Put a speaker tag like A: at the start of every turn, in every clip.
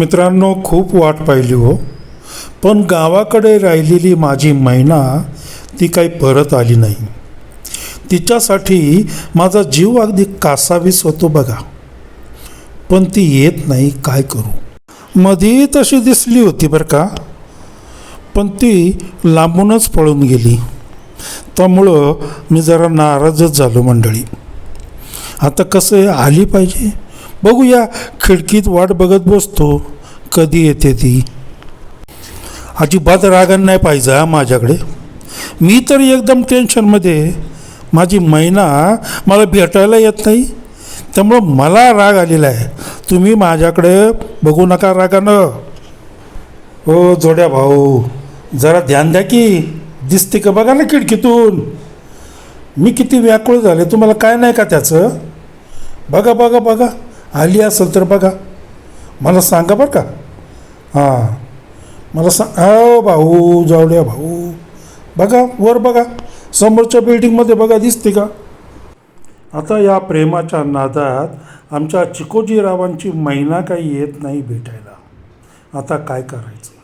A: मित्रांनो खूप वाट पाहिली हो. पण गावाकडे राहिलेली माझी मैना ती काही परत आली नाही. तिच्यासाठी माझा जीव अगदी कासावीस होतो बघा. पण ती येत नाही काय करू? मधी तशी दिसली होती बरं का? पण ती लांबूनच पळून गेली. त्यामुळं मी जरा नाराजच झालो मंडळी. आता कसं आहे आली पाहिजे? बघूया खिडकीत वाट बघत बसतो. कधी येते ती? अजिबात रागण नाही पाहिजे हा माझ्याकडे. मी तर एकदम टेन्शनमध्ये माझी महिना मला भेटायला येत नाही. त्यामुळं मला राग आलेला आहे. तुम्ही माझ्याकडे बघू नका रागानं. हो जोड्या भाऊ जरा ध्यान द्या की. दिसते का बघा ना खिडकीतून. मी किती व्याकुळ झाले तुम्हाला काय नाही का त्याचं? बघा बघा बघा. आली असेल तर बघा. मला सांगा बरं का. हां. मला सांग अहो भाऊ जावड्या भाऊ. बघा वर बघा. समोरच्या बिल्डिंगमध्ये बघा दिसते का? आता या प्रेमाच्या नादात आमच्या चिकोजीरावांची महिना काही येत नाही भेटायला. आता काय करायचं?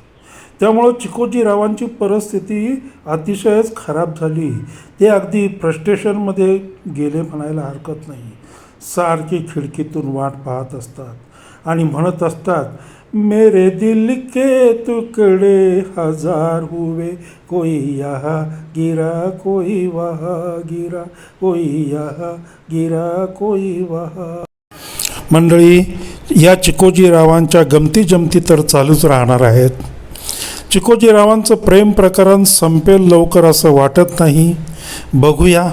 A: त्यामुळं चिकोजीरावांची परिस्थिती अतिशयच खराब झाली. ते अगदी फ्रस्ट्रेशनमध्ये गेले म्हणायला हरकत नाही. सारखी खिडकीतून वाट पाहत असतात. आणि म्हणत असतात मेरे दिल के तुकडे हजार हुए कोई यहा गिरा कोई वहा गिरा कोई यहा गिरा कोई वहा मंडळी या चिकोजीरावांच्या गमती जमती तर चालूच राहणार आहेत. चिकोजीरावांचं प्रेम प्रकरण संपेल लवकर असं वाटत नाही. बघूया.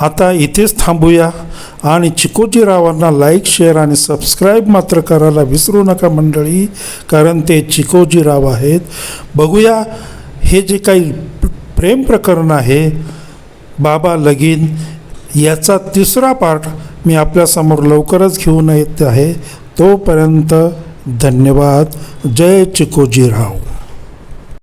A: आता इथेच थांबूया. आणि चिकोजीरावांना लाईक शेअर आणि सबस्क्राईब मात्र करायला विसरू नका मंडळी कारण ते चिकोजीराव आहेत. बघूया हे जे काही प्रेम प्रकरण आहे बाबा लगीन याचा तिसरा पार्ट मी आपल्यासमोर लवकरच घेऊन येत आहे. तोपर्यंत धन्यवाद. जय चिकोजीराव.